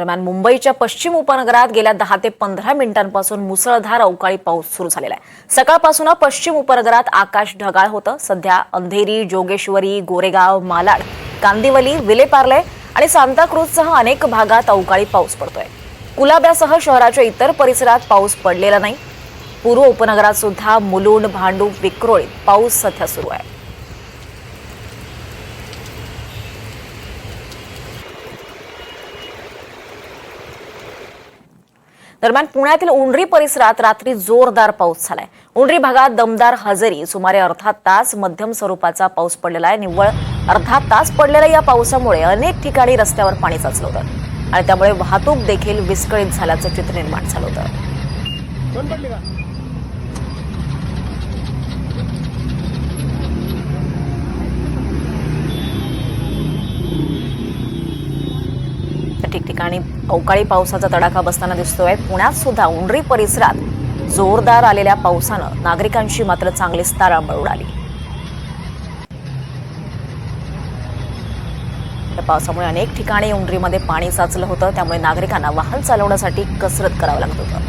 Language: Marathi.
दरम्यान मुंबईच्या पश्चिम उपनगरात गेल्या दहा ते पंधरा मिनिटांपासून मुसळधार अवकाळी पाऊस सुरू झालेला आहे. सकाळपासून पश्चिम उपनगरात आकाश ढगाळ होतं. सध्या अंधेरी जोगेश्वरी गोरेगाव मालाड कांदिवली विलेपार्ले आणि सांताक्रूजसह अनेक भागात अवकाळी पाऊस पडतोय. कुलाब्यासह शहराच्या इतर परिसरात पाऊस पडलेला नाही. पूर्व उपनगरात सुद्धा मुलुंड भांडूप विक्रोळीत पाऊस सध्या सुरू आहे. दरम्यान पुण्यातील उंडरी परिसरात रात्री जोरदार पाऊस झालाय. उंडरी भागात दमदार हजेरी सुमारे अर्धा तास मध्यम स्वरूपाचा पाऊस पडलेला आहे. निव्वळ अर्धा तास पडलेल्या या पावसामुळे अनेक ठिकाणी रस्त्यावर पाणी साचलं होतं आणि त्यामुळे वाहतूक देखील विस्कळीत झाल्याचं चित्र निर्माण झालं होतं. ठिकठिकाणी अवकाळी पावसाचा तडाखा बसताना दिसतोय. पुण्यात सुद्धा उंडरी परिसरात जोरदार आलेल्या पावसानं नागरिकांची मात्र चांगलीच तारांबळ उडाली. या पावसामुळे अनेक ठिकाणी उंडरीमध्ये पाणी साचलं होतं. त्यामुळे नागरिकांना वाहन चालवण्यासाठी कसरत करावं लागत होतं.